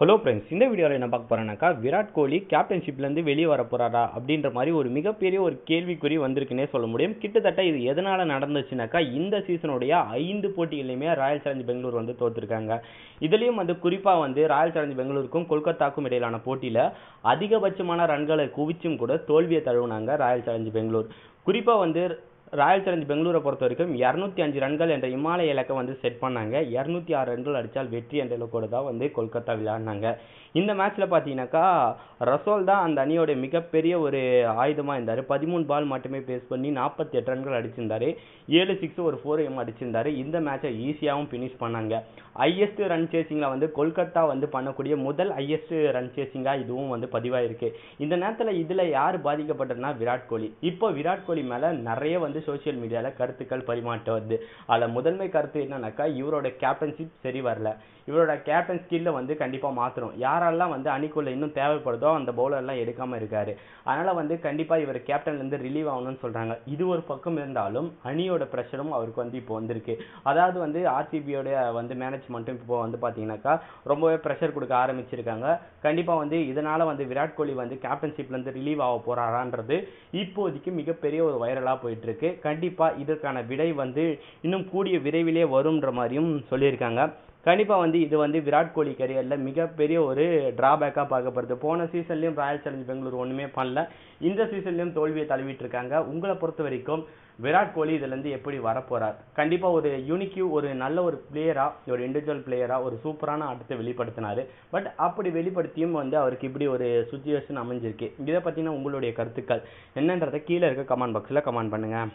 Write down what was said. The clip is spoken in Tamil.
ஹலோ ஃப்ரெண்ட்ஸ் இந்த வீடியோவில் என்ன பார்க்க போகிறேன்னாக்கா விராட் கோலி கேப்டன்ஷிப்லேருந்து வெளியே வர போகிறாரா அப்படின்ற மாதிரி ஒரு மிகப்பெரிய ஒரு கேள்விக்குறி வந்திருக்குன்னே சொல்ல முடியும். கிட்டத்தட்ட இது எதனால் நடந்துச்சுனாக்கா இந்த சீசனுடைய ஐந்து போட்டிகளையுமே ராயல் சேலஞ்ச் பெங்களூர் வந்து தோற்றுருக்காங்க இதுலேயும் வந்து குறிப்பாக வந்து ராயல் சேலஞ்ச் பெங்களூருக்கும் கொல்கத்தாக்கும் இடையிலான போட்டியில் அதிகபட்சமான ரன்களை குவிச்சும் கூட தோல்வியை தழுவினாங்க ராயல் சேலஞ்ச் பெங்களூர். குறிப்பாக வந்து ராயல் சேலஞ்ச் பெங்களூரை பொறுத்த வரைக்கும் இரநூத்தி அஞ்சு ரன்கள் என்ற இமாலய இலக்கை வந்து செட் பண்ணாங்க. இரநூத்தி ஆறு ரன்கள் அடித்தால் வெற்றி என்ற இலக்கோடு தான் வந்து கொல்கத்தா விளையாடினாங்க. இந்த மேட்ச்சில் பார்த்தீங்கன்னாக்கா ரசோல் தான் அந்த அணியோட மிகப்பெரிய ஒரு ஆயுதமாக இருந்தார். பதிமூணு பால் மட்டுமே பேஸ் பண்ணி நாற்பத்தி எட்டு ரன்கள் அடிச்சிருந்தாரு. ஏழு சிக்ஸ் ஒரு ஃபோர் எம் அடிச்சிருந்தாரு. இந்த மேட்சை ஈஸியாகவும் ஃபினிஷ் பண்ணாங்க. ஹையஸ்ட் ரன் சேசிங்கில் வந்து கொல்கத்தா வந்து பண்ணக்கூடிய முதல் ஹையஸ்ட் ரன் சேசிங்காக இதுவும் வந்து பதிவாயிருக்கு. இந்த நேரத்தில் இதில் யார் பாதிக்கப்பட்டதுன்னா விராட் கோலி. இப்போ விராட் கோலி மேலே நிறைய வந்து சோஷியல் மீடியாவில் கருத்துக்கள் பரிமாற்ற வருது அதில் முதன்மை கருத்து என்னன்னாக்கா இவரோட கேப்டன்ஷிப் சரி வரல. இவரோட கேப்டன் ஸ்கில்லை வந்து கண்டிப்பாக மாற்றணும் யாரெல்லாம் வந்து அணிக்குள்ளே இன்னும் தேவைப்படுதோ அந்த பவுலர்லாம் எடுக்காமல் இருக்காரு. அதனால் வந்து கண்டிப்பாக இவர் கேப்டன்லேருந்து ரிலீவ் ஆகணும்னு சொல்கிறாங்க இது ஒரு பக்கம் இருந்தாலும் அணியோட ப்ரெஷரும் அவருக்கு வந்து இப்போ வந்திருக்கு. அதாவது வந்து ஆர்சிபியோட வந்து மேனேஜ்மெண்ட்டும் இப்போ வந்து பார்த்தீங்கன்னாக்கா ரொம்பவே ப்ரெஷர் கொடுக்க ஆரம்பிச்சிருக்காங்க. கண்டிப்பாக வந்து இதனால் வந்து விராட் கோலி வந்து கேப்டன்ஷிப்லேருந்து ரிலீவ் ஆக போகிறாரான்றது இப்போதைக்கு மிகப்பெரிய ஒரு வைரலாக போயிட்டுருக்கு கண்டிப்பாக இதற்கான விடை வந்து இன்னும் கூடிய விரைவிலே வரும்ன்ற மாதிரியும் சொல்லியிருக்காங்க. கண்டிப்பாக வந்து இது வந்து விராட் கோலி கரியரில் மிகப்பெரிய ஒரு டிராபேக்காக பார்க்கப்படுது. போன சீசன்லேயும் ராயல் சேலஞ்ச் பெங்களூர் ஒன்றுமே பண்ணல. இந்த சீசன்லேயும் தோல்வியை தழுவிட்டு இருக்காங்க உங்களை பொறுத்த வரைக்கும் விராட் கோலி இதுலேருந்து எப்படி வரப்போகிறார் கண்டிப்பாக ஒரு யூனிக்யூ ஒரு நல்ல ஒரு பிளேயராக ஒரு இண்டிவிஜுவல் பிளேயராக ஒரு சூப்பரான ஆட்டத்தை வெளிப்படுத்தினார். பட் அப்படி வெளிப்படுத்தியும் வந்து அவருக்கு இப்படி ஒரு சுச்சுவேஷன் அமைஞ்சிருக்கு. இதை பற்றின உங்களுடைய கருத்துக்கள் என்னன்றதை கீழே இருக்க கமெண்ட் பாக்ஸில் கமெண்ட் பண்ணுங்கள்